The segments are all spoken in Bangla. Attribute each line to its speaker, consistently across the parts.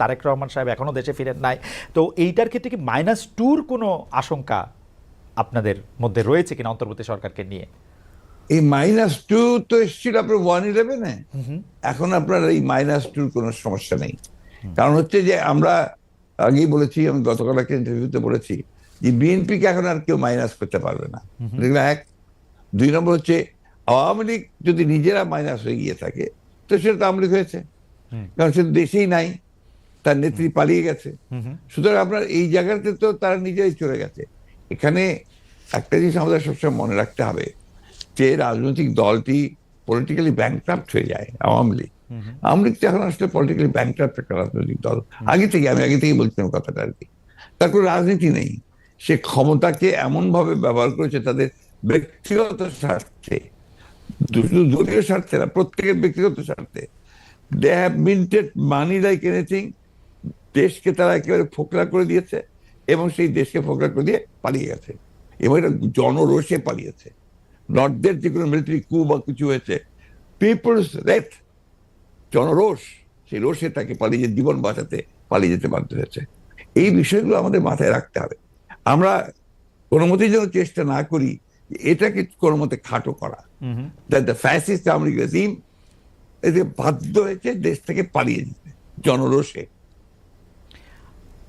Speaker 1: তারেক রহমান সাহেব এখনও দেশে ফিরেন নাই। তো এইটার ক্ষেত্রে কি মাইনাস টুর কোনো আশঙ্কা আপনাদের মধ্যে রয়েছে কিনা অন্তর্বর্তী সরকারকে নিয়ে?
Speaker 2: এই মাইনাস টু তো এসেছিল আপনার ওয়ান ইলেভেনে এখন আপনার এই মাইনাস টুর কোনো সমস্যা নেই। কারণ হচ্ছে যে আমরা আগেই বলেছি আমি গতকাল একটা ইন্টারভিউতে বলেছি যে বিএনপিকে এখন আর কেউ মাইনাস করতে পারবে না। এক। দুই নম্বর হচ্ছে আওয়ামী লীগ যদি নিজেরা মাইনাস হয়ে গিয়ে থাকে তো সেটা তো আওয়ামী লীগ হয়েছে। কারণ সে দেশেই নাই। তার নেত্রী পালিয়ে গেছে। সুতরাং আপনার এই জায়গাতে তো তারা নিজেই চলে গেছে। এখানে একটা জিনিস আমাদের সবসময় মনে রাখতে হবে যে রাজনৈতিক দলটি পলিটিক্যালি ব্যাংক্রাফ্ট হয়ে যায় আওয়ামী লীগ। আওয়ামী লীগ তো এখন আসলে পলিটিক্যালি ব্যাংক্রাফ্ট একটা রাজনৈতিক দল। আগে থেকে আমি আগে থেকেই বলছিলাম কথাটা আর কি। তার কোনো রাজনীতি নেই। সে ক্ষমতাকে এমন ভাবে ব্যবহার করেছে তাদের ব্যক্তিগত স্বার্থে। শুধু দলীয় স্বার্থে না প্রত্যেকের ব্যক্তিগত স্বার্থে। They have minted money like anything দেশকে তারা একেবারে ফোকলা করে দিয়েছে এবং সেই দেশকে ফোকলা করে দিয়ে পালিয়ে গেছে। এবং এটা জনরোষে পালিয়েছে। নর্থদের যে কোনো মিলিটারি কু বা কিছু হয়েছে পিপলস রেথ জনরোষ সেই রোষে তাকে পালিয়ে জীবন বাঁচাতে পালিয়ে যেতে বাধ্য হয়েছে। এই বিষয়গুলো আমাদের মাথায় রাখতে হবে। আমরা কোনো মতেই যেন চেষ্টা না করি এটাকে কোনো মতে খাটো করা। That the fascist Awami regime এতে বাধ্য হয়েছে দেশ থেকে পালিয়ে যেতে জনরোষে।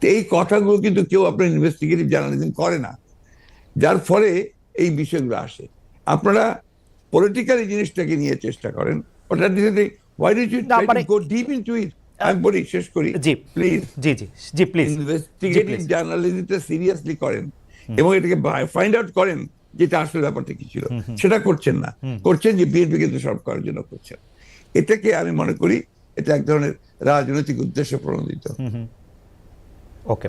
Speaker 2: তো এই কথাগুলো কিন্তু কেউ আপনার ইনভেস্টিগেটিভ জার্নালিজম করে না। যার ফলে এই বিষয়গুলো আসে। আপনারা পলিটিক্যালি জিনিসটাকে নিয়ে চেষ্টা করেন। ওটা হোয়াই ডিড ইউ
Speaker 1: মানে-
Speaker 2: গো ডিপ ইনটু ইট আমি বলি শেষ করি।
Speaker 1: জি।
Speaker 2: প্লিজ
Speaker 1: জি জি জি প্লিজ
Speaker 2: ইনভেস্টিগেটিভ জার্নালিজমটা সিরিয়াসলি করেন। এবং এটাকে ফাইন্ড আউট করেন যেটা আসলে ব্যাপারটা কি ছিল। সেটা করছেন না। করছেন যে বিএনপি কিন্তু সব করার জন্য করছেন। এটাকে আমি মনে করি এটা এক ধরনের রাজনৈতিক উদ্দেশ্য প্রণোদিত।
Speaker 1: ওকে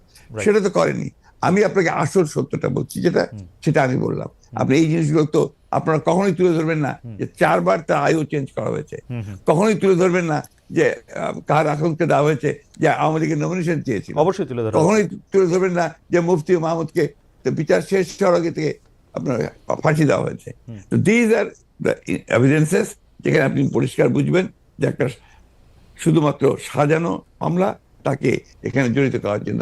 Speaker 2: সেটা তো করেনি আমি আপনাকে আসল সত্যটা বলছি যেটা সেটা আমি বললাম। আপনি এই জিনিসগুলো তো আপনারা কখনোই তুলে ধরবেন না যে চারবার তার আয়ু চেঞ্জ করা হয়েছে। কখনোই তুলে ধরবেন না যে কার আকাঙ্ক্ষা দেওয়া হয়েছে যে আওয়ামী লীগের নমিনেশন চেয়েছিল।
Speaker 1: অবশ্যই তুলে ধরা
Speaker 2: কখনোই তুলে ধরবেন না যে মুফতি মাহমুদকে বিচার শেষ হওয়ার আগে থেকে আপনার ফাঁসি দেওয়া হয়েছে। তো দিজ আর এভিডেন্সেস যেখানে আপনি পরিষ্কার বুঝবেন যে একটা শুধুমাত্র সাজানো মামলা তাকে এখানে জড়িত করার জন্য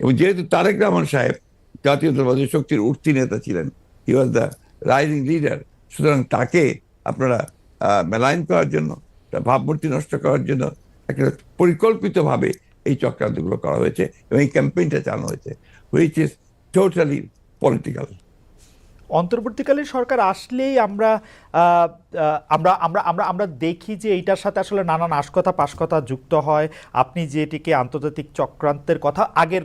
Speaker 2: এবং যেহেতু তারেক রহমান সাহেব জাতীয়তাবাদী শক্তির উঠতি নেতা ছিলেন he was the rising leader সুতরাং তাকে আপনারা মেলাইন করার জন্য, তার ভাবমূর্তি নষ্ট করার জন্য একটা পরিকল্পিতভাবে এই চক্রান্তগুলো করা হয়েছে এবং এই ক্যাম্পেইনটা চালানো হয়েছে হুইচ ইজ টোটালি পলিটিক্যাল
Speaker 1: অন্তর্বর্তীকালীন সরকার আসলেই আমরা আমরা আমরা আমরা আমরা দেখি যে এইটার সাথে আসলে নানান আশকথা পাশকথা যুক্ত হয়। আপনি যেটিকে আন্তর্জাতিক চক্রান্তের কথা আগের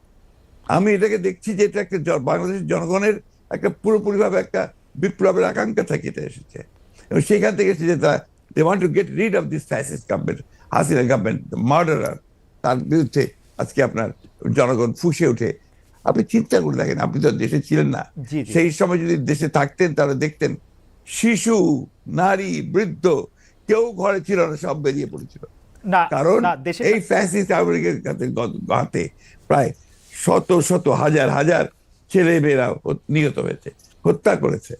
Speaker 2: আমি এটাকে দেখছি যে এটা একটা বাংলাদেশের জনগণের একটা পুরোপুরিভাবে একটা বিপ্লবের আকাঙ্ক্ষা থেকে এটা এসেছে। এবং সেখান থেকে এসেছে তা they want to get rid of this fascist government Hasina government murderer তার বিরুদ্ধে আজকে আপনার জনগণ ফুসে ওঠে। আপনি চিন্তা করে দেখেন আপনি তো দেশে ছিলেন না। সেই সময় যদি দেশে থাকতেন তাহলে দেখতেন শিশু নারী বৃদ্ধ কেউ ঘরে ছিল না সব বেরিয়ে পড়েছিল। কারণ এই ফ্যাসিস্ট আমেরিকার হাতে প্রায় শত শত হাজার হাজার ছেলে মেয়েরা নিহত হয়েছে হত্যা করেছে।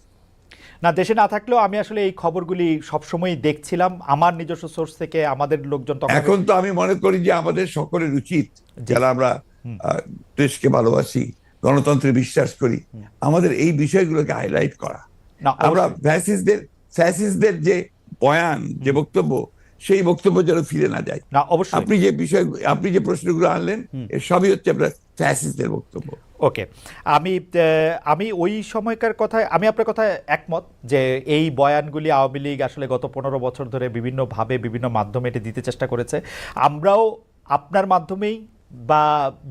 Speaker 1: না দেশে না থাকলেও আমি আসলে এই খবরগুলি সবসময় দেখছিলাম। আমার নিজস্ব সোর্স থেকে আমাদের লোকজন
Speaker 2: এখন তো আমি মনে করি যে আমাদের সকলের উচিত যারা আমরা দেশকে ভালোবাসি গণতন্ত্রে বিশ্বাস করি আমাদের এই বিষয়গুলোকে হাইলাইট করা।
Speaker 1: না
Speaker 2: আমরা
Speaker 1: অবশ্যই।
Speaker 2: ফ্যাসিস্টদের ফ্যাসিস্টদের যে বয়ান যে বক্তব্য সেই বক্তব্য যেন ফিরে না যায়।
Speaker 1: না অবশ্যই।
Speaker 2: আপনি যে বিষয় আপনি যে প্রশ্নগুলো আনলেন এর সবই হচ্ছে আপনার ফ্যাসিস্টদের বক্তব্য।
Speaker 1: ওকে। আমি আমি ওই সময়কার কথায় আমি আপনার কথায় একমত যে এই বয়ানগুলি আওয়ামী লীগ আসলে গত পনেরো বছর ধরে বিভিন্নভাবে বিভিন্ন মাধ্যমে এটি দিতে চেষ্টা করেছে। আমরাও আপনার মাধ্যমেই বা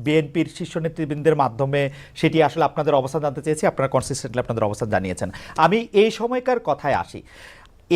Speaker 1: বিএনপির শীর্ষ নেতৃবৃন্দের মাধ্যমে সেটি আসলে আপনাদের অবস্থান জানতে চেয়েছি আপনারা কনসিস্টেন্টলি আপনাদের অবস্থান জানিয়েছেন। আমি এই সময়কার কথায় আসি।